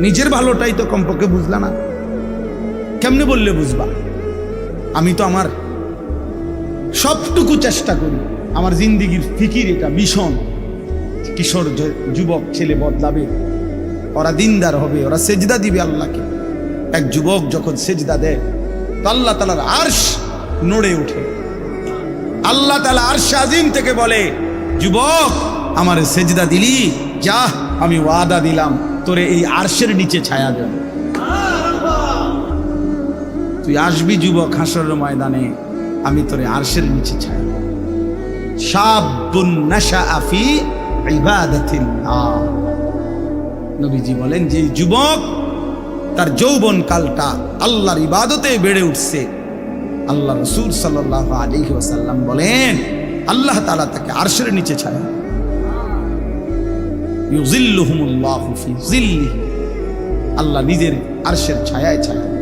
নিজের ভালোটাই তো কমপক্ষে বুঝলা না। কেমনে বললে বুঝবা? আমি তো আমার সবটুকু চেষ্টা করি। আমার জিন্দিগির ফিকির এটা ভীষণ। কিশোর যুবক ছেলে বদলাবে, ওরা দিনদার হবে, ওরা সেজদা দিবে আল্লাহকে। এক যুবক যখন সেজদা দেয়, তো আল্লাহ তালার আর্শ নড়ে ওঠে। আল্লাহ তালা আরশ আজিম থেকে বলে, যুবক, আমার সেজদা দিলি? যা আমি ওয়াদা দিলাম। তোরে এই আরশের নিচে ছায়া দেব। তুই আসবি যুবক হাসরের ময়দানে, আমি তোরে আরশের নিচে নবীজি বলেন যে যুবক, তার যৌবন কালটা আল্লাহর ইবাদতে বেড়ে উঠছে। আল্লাহ রসুল সাল্লাহ আলী বলেন, আল্লাহ তালা তাকে আরশের নিচে ছায়া ইউজিল্লুহুমুল্লাহু ফি জিল্লিহি। আল্লাহ নিজের আরশের ছায়ায় ছায়া